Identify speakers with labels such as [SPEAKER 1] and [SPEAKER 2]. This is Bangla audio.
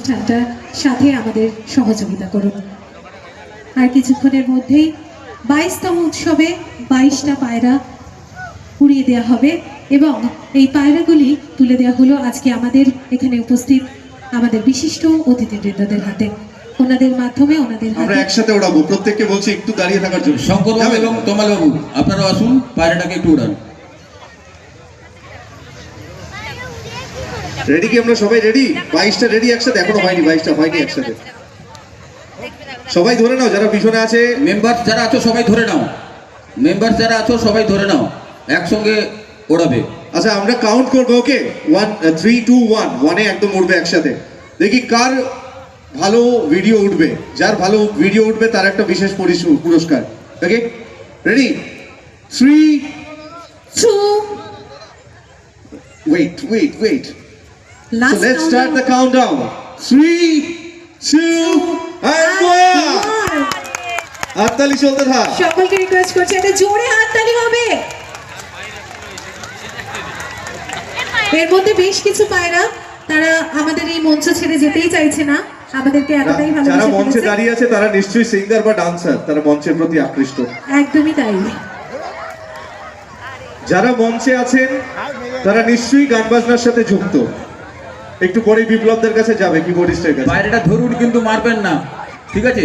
[SPEAKER 1] অনুষ্ঠানটার সাথে আমাদের সহযোগিতা করুন। আর কিছুক্ষণের মধ্যেই বাইশতম উৎসবে বাইশটা পায়রা উড়িয়ে দেওয়া হবে এবং এই পায়রাগুলি তুলে দেওয়া হলো আজকে আমাদের এখানে উপস্থিত আমাদের বিশিষ্ট অতিথি অতিথিবৃন্দদের হাতে। ওনাদের মাধ্যমে ওনাদের
[SPEAKER 2] আমরা একসাথে ওড়াবো। প্রত্যেককে বলছি একটু দাঁড়িয়ে থাকার জন্য।
[SPEAKER 3] শঙ্করবাবু
[SPEAKER 2] যাবেন?
[SPEAKER 3] এবং তমালবাবু আপনারা আসুন পায়রাটাকে একটু উড়ান।
[SPEAKER 2] রেডি কি আমরা সবাই রেডি বাইশটা রেডি একসাথে? এখনও হয়নি বাইশটা হয়নি একসাথে। সবাই ধরে নাও যারা পিছনে আছে।
[SPEAKER 3] মেম্বার যারা আছো সবাই ধরে নাও। মেম্বার যারা আছো সবাই ধরে নাও। একসঙ্গে ওড়াবে।
[SPEAKER 2] আচ্ছা আমরা কাউন্ট করব okay one three two one ওয়ানে একদম উঠবে একসাথে। দেখি কার ভালো ভিডিও উঠবে। যার ভালো ভিডিও উঠবে তার একটা বিশেষ পরিস- পুরস্কার। Okay ready three
[SPEAKER 1] two
[SPEAKER 2] wait wait wait So let's start the countdown. Three, two, and one. হাততালি চলতে থাক।
[SPEAKER 1] সকলকে রিকোয়েস্ট করছি একটা জোরে হাততালি হবে। এর মধ্যে বেশ কিছু পায়রা তারা আমাদের এই মঞ্চ ছেড়ে যেতেই চাইছে না। আমাদেরকে এতটাই
[SPEAKER 2] যারা
[SPEAKER 1] ভালোবাসে
[SPEAKER 2] মঞ্চে। দাঁড়িয়ে আছে তারা নিশ্চয়ই সিঙ্গার বা ডান্সার তারা মঞ্চের প্রতি আকৃষ্ট।
[SPEAKER 1] একদমই তাই।
[SPEAKER 2] যারা মঞ্চে আছেন তারা নিশ্চয়ই গান বাজনার সাথে যুক্ত। একটু পরে বিপ্লবদের কাছে যাবে কি কাছে।
[SPEAKER 3] বাইরেটা ধরুন কিন্তু মারবেন না। ঠিক আছে?